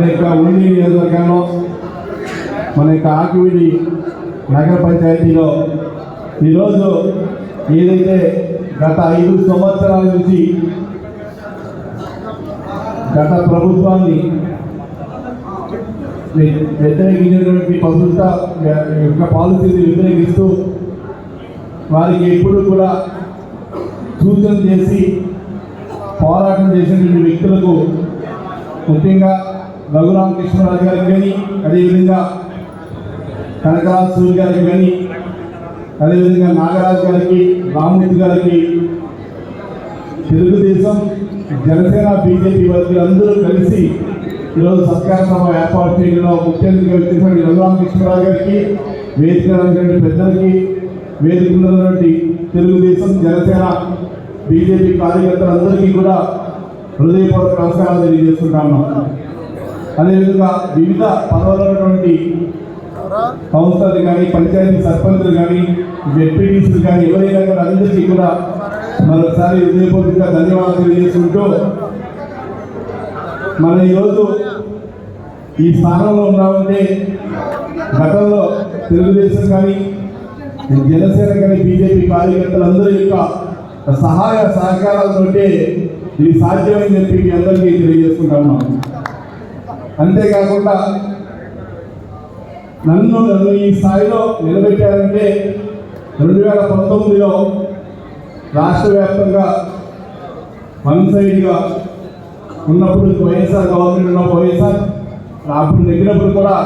మన యొక్క ఉండి నియోజకవర్గంలో మన యొక్క ఆకువిడి నగర పంచాయతీలో ఈరోజు ఏదైతే గత ఐదు సంవత్సరాల నుంచి గత ప్రభుత్వాన్ని వ్యతిరేకించినటువంటి ప్రభుత్వ యొక్క పాలసీని వ్యతిరేకిస్తూ వారికి ఎప్పుడు కూడా సూచన చేసి పోరాటం చేసినటువంటి వ్యక్తులకు ముఖ్యంగా రఘురామకృష్ణరాజు గారికి కానీ అదేవిధంగా కనకరాజు సూర్య గారికి కానీ అదేవిధంగా నాగరాజు గారికి రామ్మూర్తి గారికి తెలుగుదేశం జనసేన బీజేపీ వర్గులు అందరూ కలిసి ఈరోజు సత్కార సభ ఏర్పాటు చేయడంలో ముఖ్యంగా అతిథిగా వచ్చేటువంటి రఘురామకృష్ణరావు గారికి వేదిక పెద్దలకి వేదిక ఉన్నటువంటి తెలుగుదేశం జనసేన బీజేపీ కార్యకర్తలందరికీ కూడా హృదయపూర్వక నమస్కారాలు ఉన్నాం. అదేవిధంగా వివిధ పదవులు ఉన్నటువంటి కౌన్సిలర్లు కానీ పంచాయతీ సర్పంచులు కానీ జెడ్పీటీసీలు కానీ ఎవరైనా కానీ అందరికీ కూడా మరొకసారి హృదయపూర్వకంగా ధన్యవాదాలు తెలియజేసుకుంటూ మన ఈరోజు ఈ స్థానంలో ఉన్నామంటే గతంలో తెలుగుదేశం కానీ జనసేన కానీ బీజేపీ కార్యకర్తలందరి యొక్క సహాయ సహకారాలతోటే ఇది సాధ్యమని చెప్పి మీ అందరికీ తెలియజేసుకుంటున్నాం. అంతేకాకుండా నన్ను నన్ను ఈ స్థాయిలో నిలబెట్టారంటే రెండు వేల పంతొమ్మిదిలో రాష్ట్ర వ్యాప్తంగా వన్ సైడ్గా ఉన్నప్పుడు వైఎస్ఆర్ గవర్నమెంట్ ఉన్న వైఎస్ఆర్ అప్పుడు నెగ్గినప్పుడు కూడా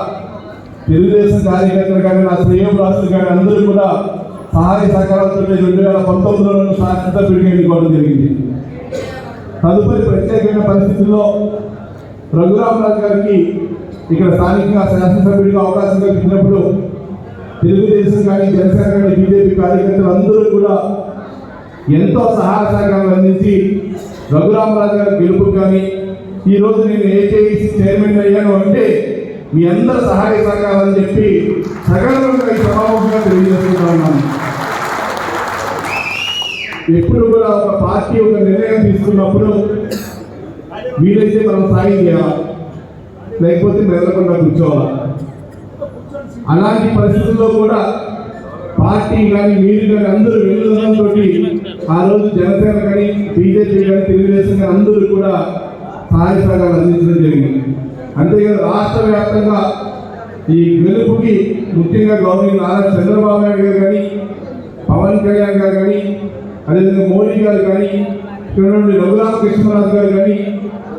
తెలుగుదేశం కార్యకర్తలు కానీ నా శ్రేయం కానీ అందరూ కూడా సహాయ సహకారాలతో రెండు వేల పంతొమ్మిదిలో నన్ను శాసనసభ్యుడిగా జరిగింది. తదుపరి ప్రత్యేకమైన పరిస్థితుల్లో రఘురామరాజు గారికి ఇక్కడ స్థానికంగా శాసనసభ్యుడిగా అవకాశం కల్పించినప్పుడు తెలుగుదేశం కానీ జనసేన కానీ బీజేపీ కార్యకర్తలు అందరూ కూడా ఎంతో సహాయ సహకారం అందించి రఘురామరాజు గారి గెలుపు కానీ ఈ రోజు నేను ఏకేసి చైర్మన్ అయ్యాను అంటే మీ అందరి సహాయ సహకారాలని చెప్పి సగర్వంగా ఈ సమావేశంగా తెలియజేసుకుంటా ఉన్నాను. ఎప్పుడు కూడా ఒక పార్టీ ఒక నిర్ణయం తీసుకున్నప్పుడు వీలైతే మనం సాయం చేయాలి? లేకపోతే మెదలకుండా కూర్చోవాలి? అలాంటి పరిస్థితుల్లో కూడా పార్టీ కానీ మీరు కానీ అందరూ వెళ్ళడంతో ఆ రోజు జనసేన కానీ బీజేపీ కానీ తెలుగుదేశం కానీ అందరూ కూడా సహాయ సహకారాలు అందించడం జరిగింది. అంతేకాదు రాష్ట్ర వ్యాప్తంగా ఈ గెలుపుకి ముఖ్యంగా గవర్నర్ నారా చంద్రబాబు నాయుడు గారు కానీ పవన్ కళ్యాణ్ గారు కానీ అదేవిధంగా మోడీ గారు కానీ ఇక్కడ నుండి రఘురామకృష్ణరాజు గారు కానీ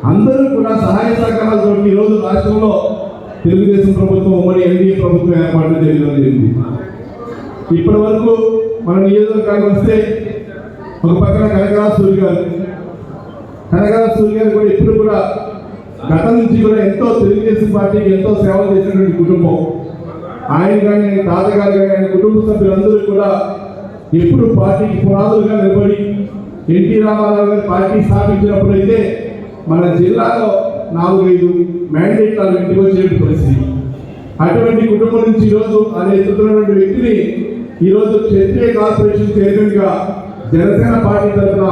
అందరూ కూడా సహాయ సహకారాలతో ఈరోజు రాష్ట్రంలో తెలుగుదేశం ప్రభుత్వం ఉమ్మడి ఎన్డీఏ ప్రభుత్వం ఏర్పాటు చేయడం జరిగింది. ఇప్పటి వరకు మన నియోజకవర్గానికి వస్తే ఒక పక్కన కనకరాజ్ సూర్య గారు. కనకరాజ్ సూర్య గారు కూడా ఇప్పుడు కూడా గతం నుంచి కూడా ఎంతో తెలుగుదేశం పార్టీకి ఎంతో సేవ చేసినటువంటి కుటుంబం. ఆయన కానీ ఆయన తాతగారు కానీ ఆయన కుటుంబ సభ్యులందరూ కూడా ఎప్పుడు పార్టీకి పునాదులుగా నిలబడి ఎన్టీ రామారావు గారు పార్టీ స్థాపించినప్పుడైతే మన జిల్లాలో నాలుగైదు మ్యాండేట్లు ఇంటికి వచ్చే పరిస్థితి? అటువంటి కుటుంబం నుంచి ఈరోజు ఆయన ఎత్తుతున్నటువంటి వ్యక్తిని ఈరోజు క్షత్రియ కార్పొరేషన్ చైర్మన్గా జనసేన పార్టీ తరఫున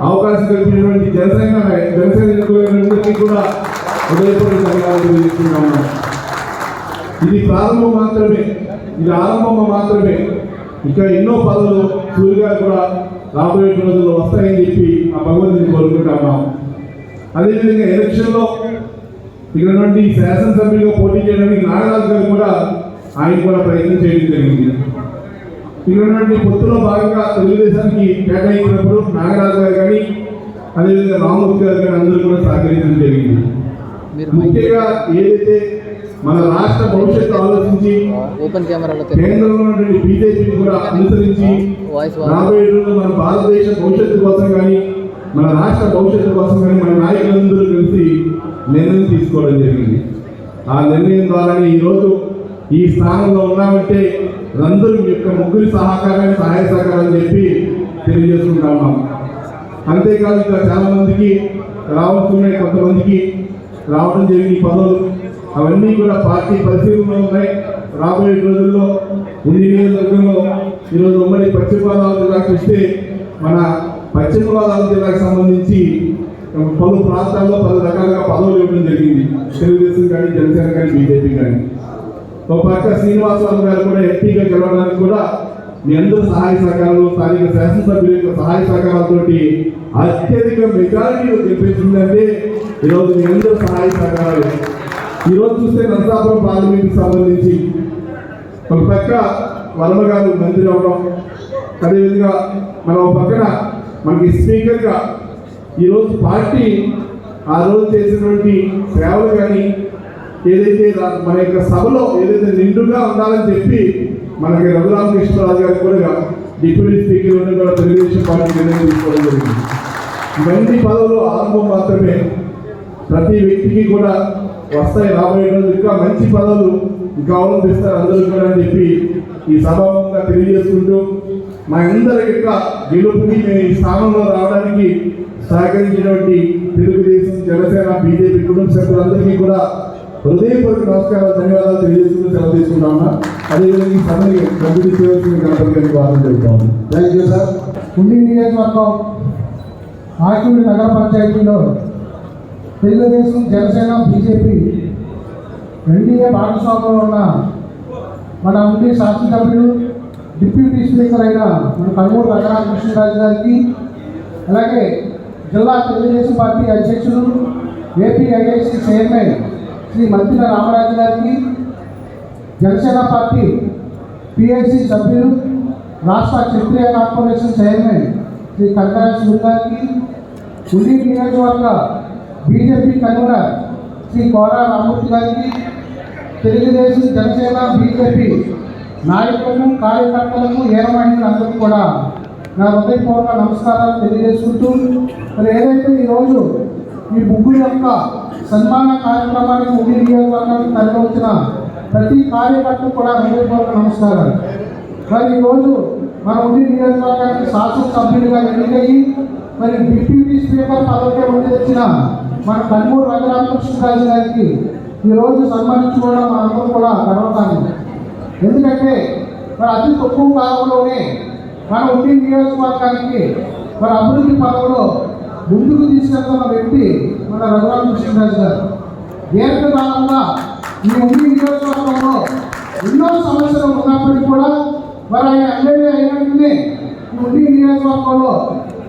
అవకాశం కల్పించినటువంటి జనసేన జనసేన ఎన్నికలందరికీ కూడా హృదయపూర్వక ధన్యవాదాలు తెలియజేస్తున్నాము ఇది ప్రారంభం మాత్రమే. ఇది ఆరంభం మాత్రమే. ఇంకా ఎన్నో పదవులు సూర్య కూడా రాబోయే రోజుల్లో వస్తాయని చెప్పి ఆ భగవంతుని కోరుకుంటున్నాం. అదేవిధంగా ఎలక్షన్లో ఇక్కడ నుండి శాసనసభ్యులుగా పోటీ చేయడానికి నాగరాజు గారు కూడా ఆయన కూడా ప్రయత్నం చేయడం జరిగింది. ఇక్కడ నుండి పొత్తులో భాగంగా తెలుగుదేశానికి కేటాయించినప్పుడు నాగరాజు గారు కానీ అదేవిధంగా రామూర్తి గారు కానీ అందరూ కూడా సహకరించడం జరిగింది. ముఖ్యంగా ఏదైతే మన రాష్ట్ర భవిష్యత్తు ఆలోచించి కేంద్రంలో ఉన్నటువంటి బీజేపీని కూడా అనుసరించి రాబోయే రోజుల్లో మన భారతదేశ భవిష్యత్తు కోసం కానీ మన రాష్ట్ర భవిష్యత్తు కోసం కానీ మన నాయకులందరూ కలిసి నిర్ణయం తీసుకోవడం జరిగింది. ఆ నిర్ణయం ద్వారానే ఈరోజు ఈ స్థానంలో ఉన్నామంటే అందరూ యొక్క ముగ్గురి సహకారాన్ని సహాయ సహకారం చెప్పి తెలియజేసుకుంటా అంతేకాదు ఇక్కడ చాలామందికి రావాల్సిన కొంతమందికి రావడం జరిగిన పదవులు అవన్నీ కూడా పార్టీ పరిశీలనలో ఉన్నాయి. రాబోయే రోజుల్లో ఉండి నియోజకవర్గంలో ఈరోజు ఉమ్మడి పశ్చిమ గోదావరి జిల్లాకు ఇస్తే మన పశ్చిమ గోదావరి జిల్లాకు సంబంధించి పలు ప్రాంతాల్లో పలు రకాలుగా పదవులు ఇవ్వడం జరిగింది. తెలుగుదేశం కానీ జనసేన కానీ బీజేపీ కానీ. ఒక పక్క శ్రీనివాసరావు గారు కూడా ఎంపీగా గెలవడానికి కూడా మీ అందరూ సహాయ సహకారాలు స్థానిక శాసనసభ్యుల యొక్క సహాయ సహకారాలతోటి అత్యధిక మెజారిటీలు గెలిపించిందంటే ఈరోజు మీ అందరూ సహాయ సహకారాలు. ఈరోజు చూస్తే నరసాపురం పార్లమెంట్కి సంబంధించి ఒక పక్క వర్మ గారు మంత్రి అవడం అదేవిధంగా మనం ఒక పక్కన మనకి స్పీకర్గా ఈరోజు పార్టీ ఆ రోజు చేసినటువంటి సేవలు కానీ ఏదైతే మన యొక్క సభలో ఏదైతే నిండుగా ఉండాలని చెప్పి మనకి రఘురామకృష్ణరాజు గారు కూడా డిప్యూటీ స్పీకర్ ఉండి కూడా తెలుగుదేశం పార్టీ నిర్ణయం తీసుకోవడం జరిగింది. ఇవన్నీ పదవులు ఆరంభం మాత్రమే. ప్రతి వ్యక్తికి కూడా వస్తాయి రాబోయే రోజు ఇంకా మంచి పదవులు ఇంకా అవలంబిస్తారు అందరూ కూడా అని చెప్పి ఈ సభాముఖంగా తెలియజేసుకుంటూ మా అందరి యొక్క గెలుపుకి మేము ఈ స్థానంలో రావడానికి సహకరించినటువంటి తెలుగుదేశం జనసేన బీజేపీ కుటుంబ సభ్యులందరికీ కూడా హృదయపూర్వక నమస్కారాలు ధన్యవాదాలు తెలియజేసుకుంటూ సెలవు తీసుకుంటామన్నా అదేవిధంగా ఈ సభని కంప్లీట్ చేయవలసిన గణపతి గారికి వాదన చెబుతాము థ్యాంక్ యూ సార్ ఉండి నియోజకవర్గం ఆకివీడి నగర పంచాయతీలో తెలుగుదేశం జనసేన బీజేపీ ఎన్డీఏ భాగస్వామ్యంలో ఉన్న మన ఉండి శాసనసభ్యులు డిప్యూటీ స్పీకర్ అయిన మన కన్నూరు రంగరామకృష్ణరాజు గారికి అలాగే జిల్లా తెలుగుదేశం పార్టీ అధ్యక్షులు AP IIC chairman Shri Mantri Ramaraju గారికి జనసేన పార్టీ పిఐసి సభ్యులు రాష్ట్ర క్షత్రియ కార్పొరేషన్ చైర్మన్ శ్రీ కంకరా శివ గారికి ఉండి నియోజకవర్గ బీజేపీ కన్వీనర్ శ్రీ కోరా రామూర్తి గారికి తెలుగుదేశం జనసేన బీజేపీ నాయకులను కార్యకర్తలకు ఏరమహిళలందరికీ కూడా నా హృదయపూర్వక నమస్కారాలు తెలియజేసుకుంటూ మరి ఏదైతే ఈరోజు ఈ ముగ్గురు యొక్క సన్మాన కార్యక్రమానికి ఉండి నియోజకవర్గానికి తరలి వచ్చిన ప్రతి కార్యకర్తకు కూడా హృదయపూర్వక నమస్కారాలు. మరి ఈరోజు మన ఉండి నియోజకవర్గానికి శాసనసభ్యులుగా ఎన్నికయ్యి మరి డిప్యూటీ స్పీకర్ పదవికే ఉండి వచ్చిన మన కన్నూరు రఘురామకృష్ణరాజు గారికి ఈరోజు సన్మానించుకోవడం మనందరం కూడా గర్వకారణం. ఎందుకంటే మరి అతి తక్కువ కాలంలోనే మన ఉండి నియోజకవర్గానికి మరి అభివృద్ధి పదవిలో ముందుకు తీసుకెళ్తున్న వ్యక్తి మన రఘురామకృష్ణరాజు గారు. దీర్ఘకాలంగా ఈ ఉండి నియోజకవర్గంలో ఎన్నో సమస్యలు ఉన్నప్పటికీ కూడా మరి ఆయన ఎమ్మెల్యే అయినట్టునే ఈ ఉండి నియోజకవర్గంలో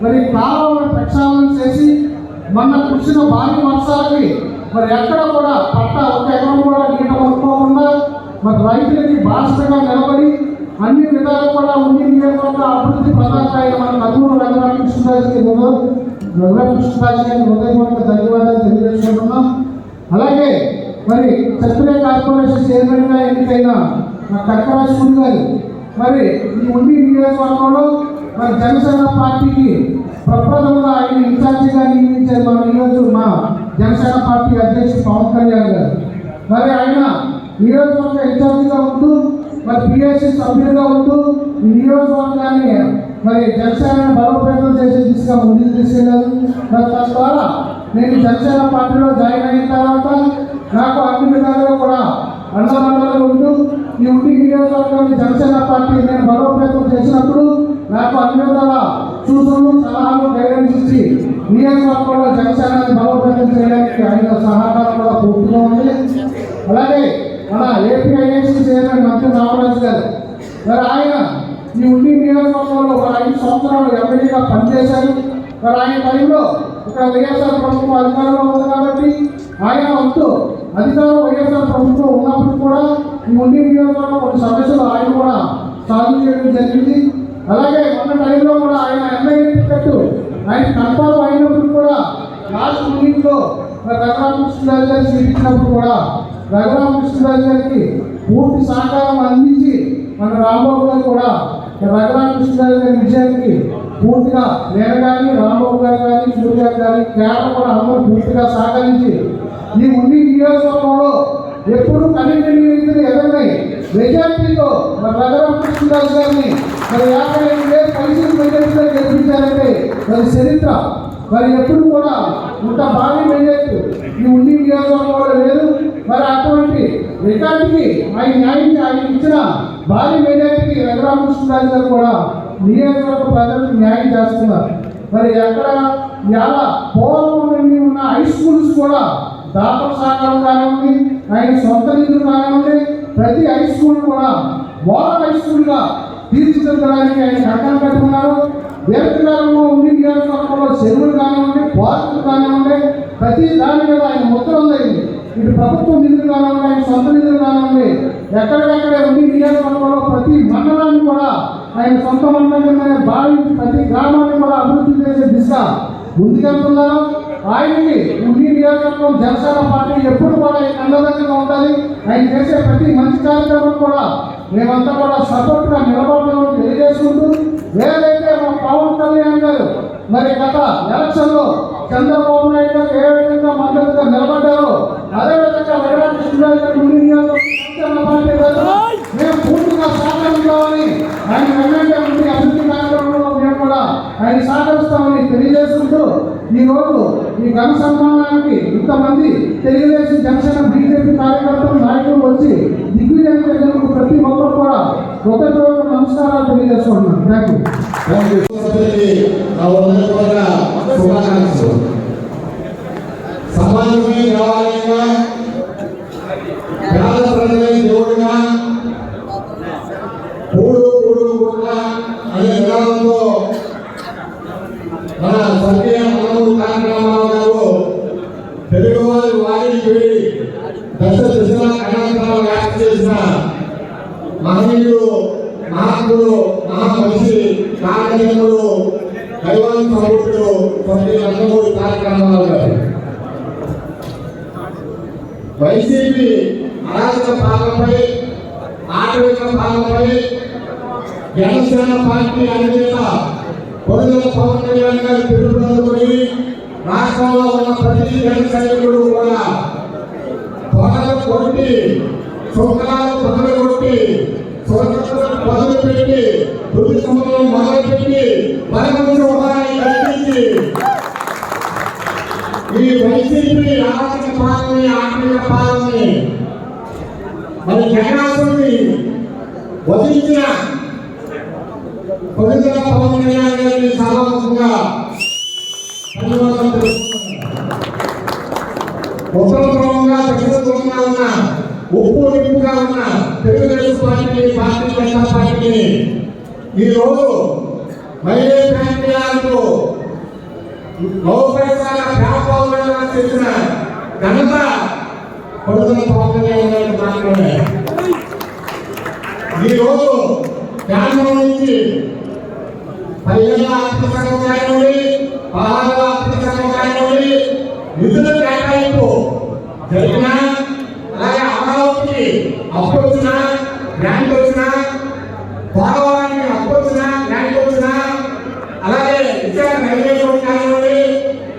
మరి కాలువలను ప్రక్షాళన చేసి మొన్న కురిసిన భారీ వర్షాలకి మరి ఎక్కడ కూడా పట్ట ఒక ఎకరం కూడా నీట కొనుక్కోకుండా మరి రైతులకి భాషగా నిలబడి అన్ని విధాలు కూడా ఉండి నియోజకవర్గ అభివృద్ధి ప్రధాన మన నలుగురు రఘురామకృష్ణరాజుకి రఘురామకృష్ణరాజు గారికి హృదయపూర్వక ధన్యవాదాలు తెలియజేసుకుంటున్నాం. అలాగే మరి క్షత్రియ కార్పొరేషన్ చైర్మన్గా ఎన్నికైన మా కనకరాజు గారు మరి ఈ ఉండి నియోజకవర్గంలో మరి జనసేన పార్టీకి ప్రప్రథమంగా ఆయన ఇన్ఛార్జిగా నియమించారు మన నియోజక మా జనసేన పార్టీ అధ్యక్షుడు పవన్ కళ్యాణ్ గారు. మరి ఆయన నియోజకవర్గ హెచ్ఆర్సీగా ఉంటూ మరి పిఎస్సి సభ్యులుగా ఉంటూ ఈ నియోజకవర్గాన్ని మరి జనసేన బలోపేతం చేసే దిశగా ముందుకు తీసుకెళ్ళారు మరి తద్వారా నేను జనసేన పార్టీలో జాయిన్ అయిన తర్వాత నాకు అన్ని విధాలుగా కూడా అండదండలు ఉంటూ ఈ ఉండి నియోజకవర్గాన్ని జనసేన పార్టీ నేను బలోపేతం చేసినప్పుడు నాకు అన్ని విధాల సూచనలు సలహాలు గైడెన్స్ ఇచ్చి నియోజకవర్గంలో జనసేనని బలోపేతం చేయడానికి ఆయన సహకారం కూడా పూర్తిగా ఉంది. అలాగే మన ఏపీ ఐఎస్సీ చైర్మన్ మంత్రి రామరాజు గారు మరి ఆయన ఈ ఉండి నియోజకవర్గంలో ఒక ఐదు సంవత్సరాలు ఎమ్మెల్యేగా పనిచేశారు. మరి ఆయన టైంలో ఇక్కడ వైఎస్ఆర్ ప్రభుత్వం అధికారంలో ఉంది కాబట్టి ఆయన వంతు అధికారం వైఎస్ఆర్ ప్రభుత్వం ఉన్నప్పుడు కూడా ఈ ఉండి నియోజకవర్గంలో కొన్ని సమస్యలు ఆయన కూడా సాల్వ్ చేయడం జరిగింది. అలాగే మొన్న టైంలో కూడా ఆయన ఎమ్మెల్యే టికెట్ ఆయన కన్ఫర్మ్ అయినప్పుడు కూడా లాస్ట్ మీటింగ్లో రఘురామకృష్ణరాజు గారు సీట్ ఇచ్చినప్పుడు కూడా రఘురామకృష్ణరాజు గారికి పూర్తి సహకారం అందించి మన రాంబాబు గారు కూడా రఘురామకృష్ణరాజు గారి విజయానికి పూర్తిగా నేను కానీ రాంబాబు గారు కానీ సూర్య గారు కానీ కేరళ కూడా అందరూ పూర్తిగా సహకరించి ఈ ఉండి నియోజకవర్గంలో ఎప్పుడు కనీసం వ్యక్తులు ఎదురున్నాయి మెజార్టీతో మన రఘురామకృష్ణరాజు గారిని మరి యాభై ఐదు వేలు కలిసి మెజార్టీలో గెలిపించారంటే మరి చరిత్ర. మరి ఎప్పుడు కూడా ఇంత భారీ మెజార్టీ ఈ ఉండి నియోజకవర్గంలో లేదు. మరి అటువంటి రికార్డుకి ఆయన న్యాయం ఆయన ఇచ్చిన భారీ మెజార్టీకి రఘురామకృష్ణరాజు గారు కూడా నియోజకవర్గ ప్రజలకు న్యాయం చేస్తున్నారు. మరి ఎక్కడ ఇవాళ పూర్వం నుండి ఉన్న హై స్కూల్స్ కూడా దాతల సహకారం కానివ్వండి ఆయన సొంత నిధులు కానివ్వండి ప్రతి హై స్కూల్ కూడా మోడల్ హై స్కూల్గా తీర్చిదిద్దడానికి ఆయన కట్టం పెట్టుకున్నారు దీర్ఘకాలంలో ఉండి నియోజకవర్గంలో చెరువులు కానివ్వండి పార్కులు కానివ్వండి ప్రతి దాని మీద ఆయన ముద్ర ఉంది ఇటు ప్రభుత్వం నిధులు కానివ్వండి ఆయన సొంత నిధులు కానివ్వండి ఎక్కడికక్కడే ఉండి నియోజకవర్గంలో ప్రతి మండలాన్ని కూడా ఆయన సొంత మండలంగానే భావించి ప్రతి గ్రామాన్ని కూడా అభివృద్ధి చేసే దిశ ముందుకెళ్తున్నారు ఆయనకి ఉండి నియోజకవర్గం జనసేన పార్టీ ఎప్పుడు కూడా ఆయన అండదండగా ఉండాలి. ఆయన చేసే ప్రతి మంచి కార్యక్రమం కూడా మేమంతా కూడా సపోర్ట్గా నిలబడటం తెలియజేసుకుంటూ ఏదైతే మా పవన్ కళ్యాణ్ గారు మరి గత ఎలక్షన్లో చంద్రబాబు నాయుడు గారు ఏ విధంగా మద్దతుగా నిలబడ్డారో అదే విధంగా వెంకటకృష్ణరాజు గారు ఉండి పార్టీ తరఫున మేము పూర్తిగా సహకరించామని ఆయన వెంటనే ఉండి అభివృద్ధి కార్యక్రమంలో మేము కూడా ఆయన సహకరిస్తామని తెలియజేసుకుంటూ ఈరోజు ఈ ఘన సన్మానానికి ఇంతమంది తెలుగుదేశం జనసేన బీజేపీ కార్యకర్తలు నాయకులు వచ్చి దిగ్విజయం ప్రతి ఒక్కరు కూడా హృదయపూర్వక నమస్కారాలు తెలియజేసుకుంటున్నాను థ్యాంక్ యూ సభ్యులకి నా హృదయపూర్వక శుభాకాంక్షలు సమాజమే దేవాలయంగా పేద పవన్ కళ్యాణ్ గారు పిలుపునందుకుని రాష్ట్రంలో ఉన్న ప్రతి జన సైనికుడు కూడా పొగలు కొట్టి శుక్రాలు పదవి కొట్టి స్వతంత్రం మొదలు పెట్టి తొలి సంవత్సరం మొదలు పెట్టి పరమంశ ఉపాధి కల్పించి ఈ వైసీపీ ఆర్థిక పాలని ఆర్థిక పాలని. మరి జగనాథుని వదిలించిన పొలిటికల్ పవన్ కళ్యాణ్ గారిని సభాముఖంగా ధన్యవాదాలు తెలుపుతున్నాను. ఉత్తర ఉన్న ఉప్పు నిప్పుగా ఉన్న తెలుగుదేశం పార్టీని భారతీయ జనతా పార్టీని ఈ రోజు మహిళా ప్రాంతీయాలతో లోపరిసాల వ్యాపారంగా చేసిన ఘనత కొడుకుల పవన్ కళ్యాణ్ గారికి మాత్రమే ఈ రోజు కేంద్రం నుంచి పదిహేను ఆర్థిక నిధుల కేటాయింపు జరిగిన అలాగే అమరావతికి అప్పు వచ్చిన గ్రాంట్ వచ్చిన పోలవరానికి అప్పు వచ్చిన గ్రాంట్ వచ్చిన అలాగే విశాఖ రైల్వే జోన్ కానివ్వండి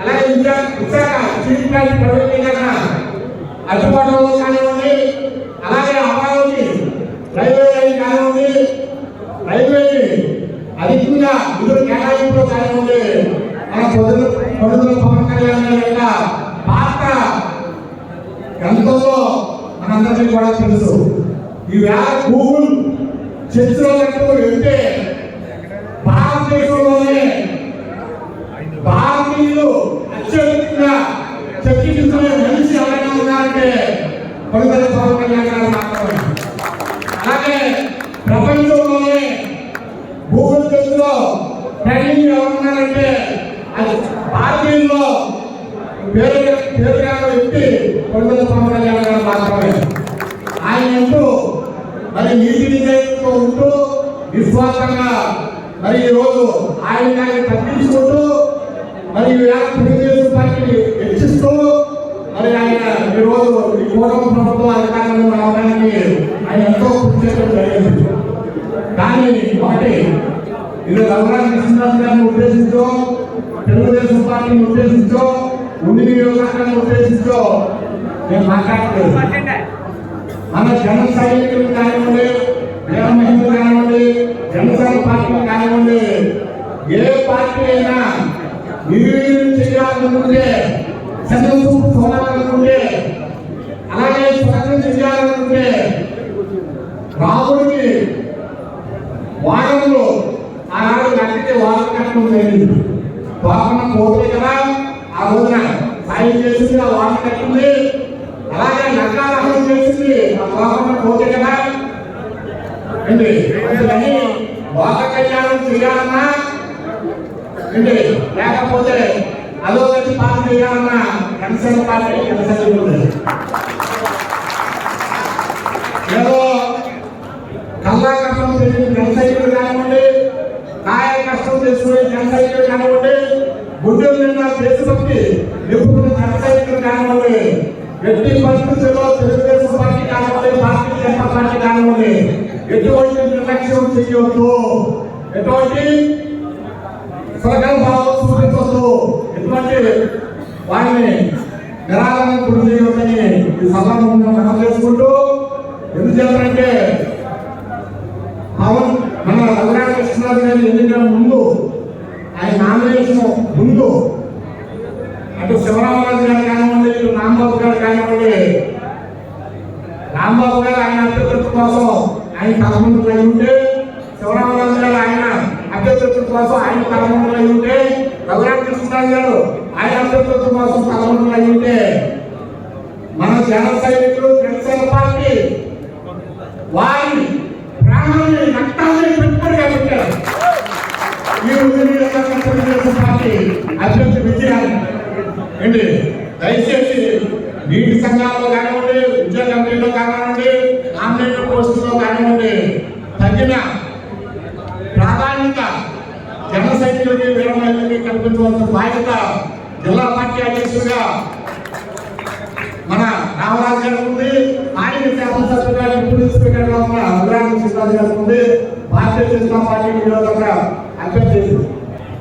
అలాగే విశాఖ విశాఖ స్టీల్ ప్రైవేటీకరణ కానివ్వండి అలాగే అమరావతి రైల్వే లైన్ కానివ్వండి రైల్వే అధికంగా నిధులు కేటాయింపులో కానివ్వండి మన పొదులు పొదుల పవన్ కళ్యాణ్ యొక్క పాత్ర ఎంతో మనందరికీ కూడా తెలుసు. ఈ వేళ గూగుల్ చర్చలకు వెళ్తే భారతదేశంలోనే భారతీయులు అత్యంత చర్చించుకునే మనిషి ఎవరైనా ఉన్నారంటే కొడుకుల పవన్ కళ్యాణ్ గారు మాత్రమే అలాగే ప్రపంచంలోనే గూగుల్ చేతిలో ట్రైనింగ్ ఎవరున్నారంటే అది భారతీయుల్లో పేరు పేరుగా వ్యక్తి కొడుకుల పవన్ కళ్యాణ్ గారు మాత్రమే. ఆయన అంటూ మరి నీతి నిజాయితీతో ఉంటూ విశ్వాసంగా మరి ఈరోజు ఆయన దాన్ని తప్పించుకుంటూ మరి ఈవేళ తెలుగుదేశం పార్టీని హెచ్చిస్తూ మరి ఆయన ఈరోజు ఈ కూటమి ప్రభుత్వం అధికారంలో రావడానికి ఆయన ఎంతో కృషి చేయడం జరిగింది. కానీ ఒకటి ఇది రఘురామ కృష్ణదాస్ గారిని ఉద్దేశించో తెలుగుదేశం పార్టీని ఉద్దేశించో ఉండి నియోజకవర్గాన్ని ఉద్దేశించో నేను మాట్లాడలేదు మన జన సైనికులు కానివ్వండి వీర మహిళలు కానివ్వండి జనసేన పార్టీలు కానివ్వండి ఏ పార్టీ అయినా నిర్వీర్యం చేయాలనుకుంటే చంద్రచూపు చూడాలనుకుంటే అలాగే స్వర్గం చేయాలనుకుంటే రాముడికి వారంలో ఆనాడు కట్టితే వారం కట్టడం జరిగింది వాహన కోటే కదా ఆ రోజున సాయం చేసింది ఆ వారం కట్టింది అలాగే నరకాదహనం చేసింది ఆ వాహన కోటే కదా ఏంటి కానీ బాల కళ్యాణం చేయాలన్నా లేకపోతే అదో వచ్చి పాలన చేయాలన్నా జనసేన పార్టీ జనసేన ఏదో కల్లా కష్టం చేసిన జనసైనికులు కానివ్వండి కాయ కష్టం చేసుకునే జనసైనికులు కానివ్వండి గుండెలు నిండా దేశభక్తి నిపుణులు జనసైనికులు కానివ్వండి ఎట్టి పరిస్థితుల్లో తెలుగుదేశం పార్టీ కానివ్వండి భారతీయ జనతా పార్టీ కానివ్వండి ఎటువంటి నిర్లక్ష్యం చేయొద్దు. ఎటువంటి స్వర్గం భావం ఎటువంటి వారిని నిరాకరణ గురి చేయొద్దని ఈ సభను మనం చేసుకుంటూ ఎందుచేతంటే పవన్ మన రఘురామ కృష్ణరాజు గారి ఎన్నికల ముందు ఆయన నామినేషన్ ముందు అటు శివరామరాజు గారు కానివ్వండి ఇటు రాంబాబు గారు కానివ్వండి రాంబాబు గారు ఆయన అభ్యర్థిత్వం కోసం ఆయన తలముందు అయి ఉంటే శివరామరాజు గారు ఆయన అభ్యర్థుల కోసం ఆయన తలముందు అయి ఉంటే రఘురామ కృష్ణరాజు గారు ఆయన అభ్యర్థుల కోసం తలముందు అయి ఉంటే మన జన సైనికులు జనసేన పార్టీ వారి ప్రాణాన్ని రక్తాన్ని పెట్టుబడిగా పెట్టారు ఈ ఉదయం తెలుగుదేశం పార్టీ అభ్యర్థి విజయాన్ని ఏంటి? దయచేసి నీటి సంఘాల్లో కానివ్వండి ఉద్యోగ కంపెనీలో కానివ్వండి ఆన్లైన్ పోస్టులో కానివ్వండి తగిన ప్రాధాన్యత జన సైనికులకి వీరమహిళలకి కల్పించవలసిన బాధ్యత జిల్లా పార్టీ అధ్యక్షుడిగా మన రామరాజు గారు ఉంది. ఆయన శాసనసభ్యుగా డిప్యూటీ స్పీకర్గా ఉన్న అభిరామ శ్రీరాజు గారు ఉంది. భారతీయ జనతా పార్టీ నియోజకవర్గ అభ్యర్థి.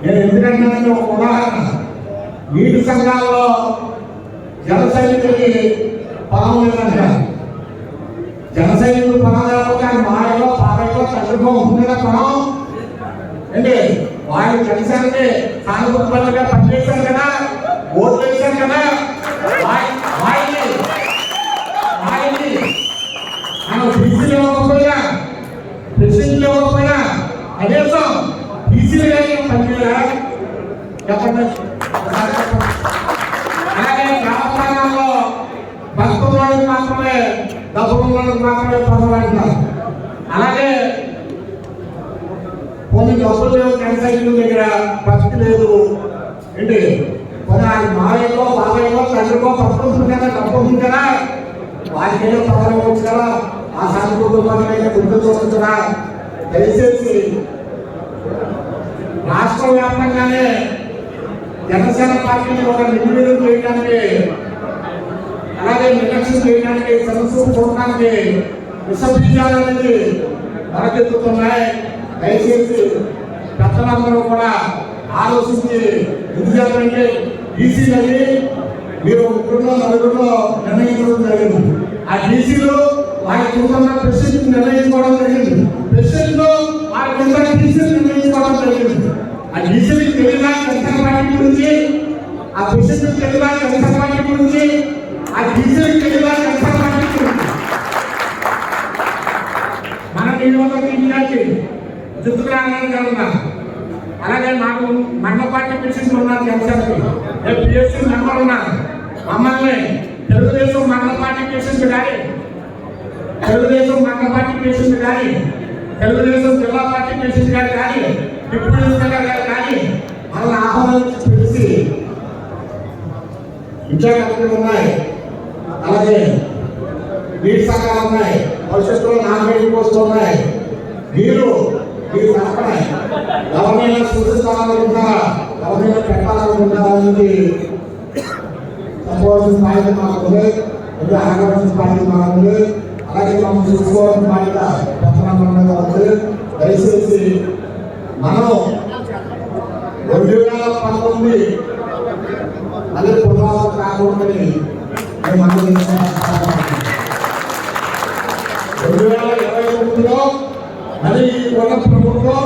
నేను ఎందుకంటే ఒక ఉదాహరణ. నీటి సంఘాల్లో జన సైనికులకి పొలం లేదంట జన సైనికులు పొలం లేకపోతే ఆయన మాయలో పాపలో తండ్రికో ఉంది కదా పొలం ఏంటి? వాళ్ళు జనసేనకి సానుభూతి పనులుగా పనిచేశారు కదా ఓట్లు వేశారు కదా. వా- వాళ్ళని మనం బీసీలు ఇవ్వకపోయినా ప్రెసిడెంట్లు ఇవ్వకపోయినా కనీసం బీసీలు కానీ చెప్పండి ఒకసారి చెప్పండి. అలాగే గ్రామ ప్రాంతాల్లో భక్తుల వాళ్ళకి మాత్రమే డబ్బుల వాళ్ళకి మాత్రమే పదవులు అలాగే కొన్ని డబ్బులు లేవు దగ్గర భక్తి లేదు. ఏంటి? కొన్ని ఆయన మావయ్యకో బాబాయ్యకో తండ్రికో భక్తి ఉంది కదా డబ్బు ఉంది కదా. వారికైనా పదవి వచ్చు కదా. ఆ సానుభూతికైనా గుర్తు చూస్తుంది కదా. దయచేసి రాష్ట్ర వ్యాప్తంగానే జనసేన పార్టీని ఒక నిర్వీర్యం చేయడానికి అలాగే నిర్లక్ష్యం చేయడానికి సమస్యలు చూడడానికి విషబీజాలనేది మొరకెత్తుతున్నాయి దయచేసి పెద్దలందరూ కూడా ఆలోచించి ఎందుకంటే బీసీలని మీరు ముగ్గురులో నలుగురులో నిర్ణయించడం జరిగింది. ఆ బీసీలో వారి కింద ప్రెసిడెంట్ నిర్ణయించుకోవడం జరిగింది. ప్రెసిడెంట్లో వారికి ఉన్న బీసీలు నిర్ణయించుకోవడం జరిగింది. ఆ బీసీలకు తెలియదా ఎంత పార్టీ గురించి ఆ ప్రెసిడెంట్ తెలియదా ఎంత పార్టీ గురించి ఆ బీసీలకు తెలియదా మన నియోజకవర్గ ఇన్ఛార్జి చిత్రానంద గారు ఉన్నారు. అలాగే నాకు మండల పార్టీ ప్రెసిడెంట్ ఉన్నారు జనసేనకి పిఎస్సీ మెంబర్ ఉన్నారు. మమ్మల్ని తెలుగుదేశం మండల పార్టీ పిలిచింది కానీ తెలుగుదేశం మండల పార్టీ పిలిచింది కానీ తెలుగుదేశం జిల్లా పార్టీ పిలిచింది గారు కానీ డిప్యూటీ స్పీకర్ గారు కానీ వాళ్ళని ఆహ్వానించి పిలిచి విద్యాకర్తలు ఉన్నాయి. అలాగే నీటి సంఘాలు ఉన్నాయి భవిష్యత్తులో నామినేషన్ పోస్టులు ఉన్నాయి మీరు మీరు తరపున ఎవరినైనా సూచిస్తారనుకుంటారా ఎవరినైనా పెట్టాలనుకుంటారా అనేది చెప్పవలసిన బాధ్యత మాకుంది ఇది ఆగవలసిన పార్టీ మాకుంది అలాగే మనం చూసుకోవాల్సిన బాధ్యత పెద్దలందరూ ఉంది దయచేసి మనం రెండు వేల పంతొమ్మిది అదే పునరావృతం కాకూడదని మేము అందరూ రెండు వేల ఇరవై తొమ్మిదిలో మరి కొత్త ప్రభుత్వం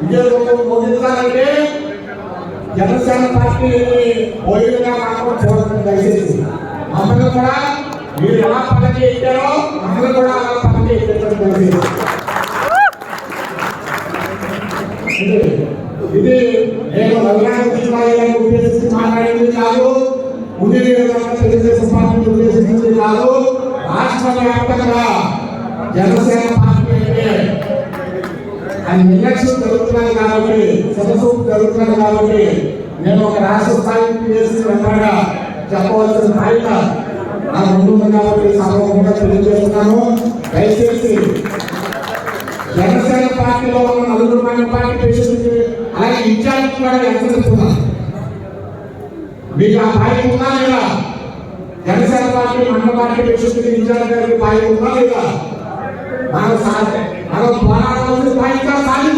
విజయవంతం ముగించాలంటే జనసేన పార్టీ పోయిగా కాకుండా చూడాలని దయచేసి మమ్మల్ని కూడా మీరు ఎలా పదవి ఎక్కారో మమ్మల్ని కూడా అలా పదవి ఇది- నేను రఘునాథ్ ఉద్దేశించి మాట్లాడేది కాదు. ఉండి తెలుగుదేశం పార్టీ ఉద్దేశించింది కాదు రాష్ట్ర వ్యాప్తంగా జనసేన పార్టీ అది ఎలక్షన్ జరుగుతున్నాయి కాబట్టి సదస్సు జరుగుతున్నాయి కాబట్టి నేను ఒక రాష్ట్ర స్థాయికి చేసిన వెంటనే చెప్పవలసిన బాధ్యత నా ముందు ఉంది కాబట్టి సమూహంగా తెలియజేస్తున్నాను. దయచేసి జనసేన పార్టీలో ఉన్న నలుగురు మంది పార్టీ అలాగే ఇన్ఛార్జ్ కూడా హెచ్చరిస్తున్నాను మీకు ఆ బాధ్యత ఉందా లేదా? జనసేన పార్టీ మండల పార్టీ పేషెంట్కి ఇన్ఛార్జ్ గారికి బాధ్యత ఉందా లేదా? మనం మనం పోరాడవలసిన బాధ్యత సాధించుకోవాల్సిన